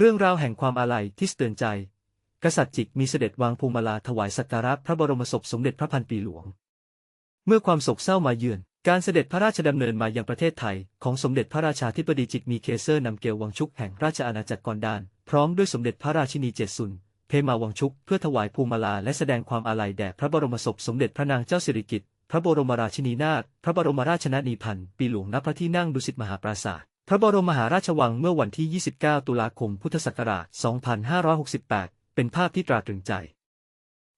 เรื่องราวแห่งความอาลัยที่สะเตือนใจ กษัตริย์จิกมีเสด็จวางพวงมาลาถวายสักการะพระบรมศพสมเด็จพระพันปีหลวง เมื่อความโศกเศร้ามาเยือน การเสด็จพระราชดำเนินมายังประเทศไทย ของสมเด็จพระราชาธิบดีจิกมีเคเซอร์นำเกลวังชุกแห่งราชอาณาจักรกอนดาน พร้อมด้วยสมเด็จพระราชินีเจสุนเพมาวังชุกเพื่อถวายพวงมาลาและแสดงความอาลัยแด่พระบรมศพสมเด็จพระนางเจ้าสิริกิติ์พระบรมราชินีนาถพระบรมราชนนีพันปีหลวงณพระที่นั่งดุสิตมหาปราสาท พระบรมมหาราชวังเมื่อวันที่ 29 ตุลาคม พุทธศักราช 2568 เป็นภาพที่ตราตรึงใจ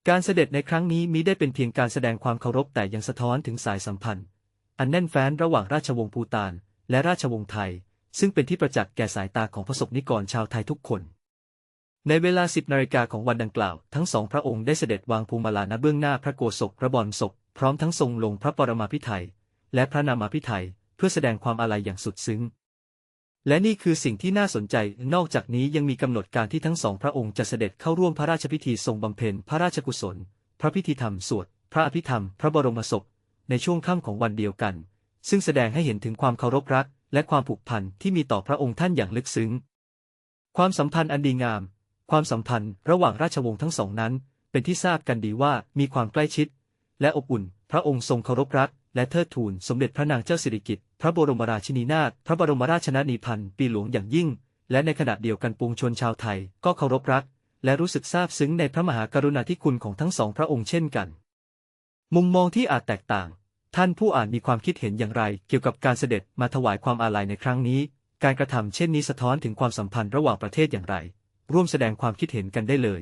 การเสด็จในครั้งนี้มิได้เป็นเพียงการแสดงความเคารพแต่ยังสะท้อนถึงสายสัมพันธ์ อันแน่นแฟ้นระหว่างราชวงศ์ภูฏาน และราชวงศ์ไทย ซึ่งเป็นที่ประจักษ์แก่สายตาของประสบนิกรชาวไทยทุกคน ในเวลา 10นาฬิกาของวันดังกล่าว ทั้งสองพระองค์ได้เสด็จวางพวงมาลาณเบื้องหน้าพระโกศกพระบรมศพ พร้อมทั้งทรงลงพระปรมาภิไธยและพระนามาภิไธยเพื่อแสดงความอาลัยอย่างสุดซึ้ง และนี่คือสิ่งที่น่าสนใจ นอกจากนี้ยังมีกำหนดการที่ทั้งสองพระองค์จะเสด็จเข้าร่วมพระราชพิธีทรงบำเพ็ญพระราชกุศล พระพิธีธรรมสวด พระอภิธรรม พระบรมศพ ในช่วงค่ำของวันเดียวกัน ซึ่งแสดงให้เห็นถึงความเคารพรัก และความผูกพันที่มีต่อพระองค์ท่านอย่างลึกซึ้ง ความสัมพันธ์อันดีงาม ความสัมพันธ์ระหว่างราชวงศ์ทั้งสองนั้น เป็นที่ทราบกันดีว่ามีความใกล้ชิด และอบอุ่น พระองค์ทรงเคารพรัก และเทิดทูนสมเด็จพระนางเจ้าสิริกิติ์พระบรมราชินีนาถพระบรมราชชนนีพันปีหลวงอย่างยิ่ง และในขณะเดียวกันปวงชนชาวไทยก็เคารพรัก และรู้สึกซาบซึ้งในพระมหากรุณาธิคุณของทั้งสองพระองค์เช่นกัน มุมมองที่อาจแตกต่าง ท่านผู้อ่านมีความคิดเห็นอย่างไร เกี่ยวกับการเสด็จมาถวายความอาลัยในครั้งนี้ การกระทำเช่นนี้สะท้อนถึงความสัมพันธ์ระหว่างประเทศอย่างไร ร่วมแสดงความคิดเห็นกันได้เลย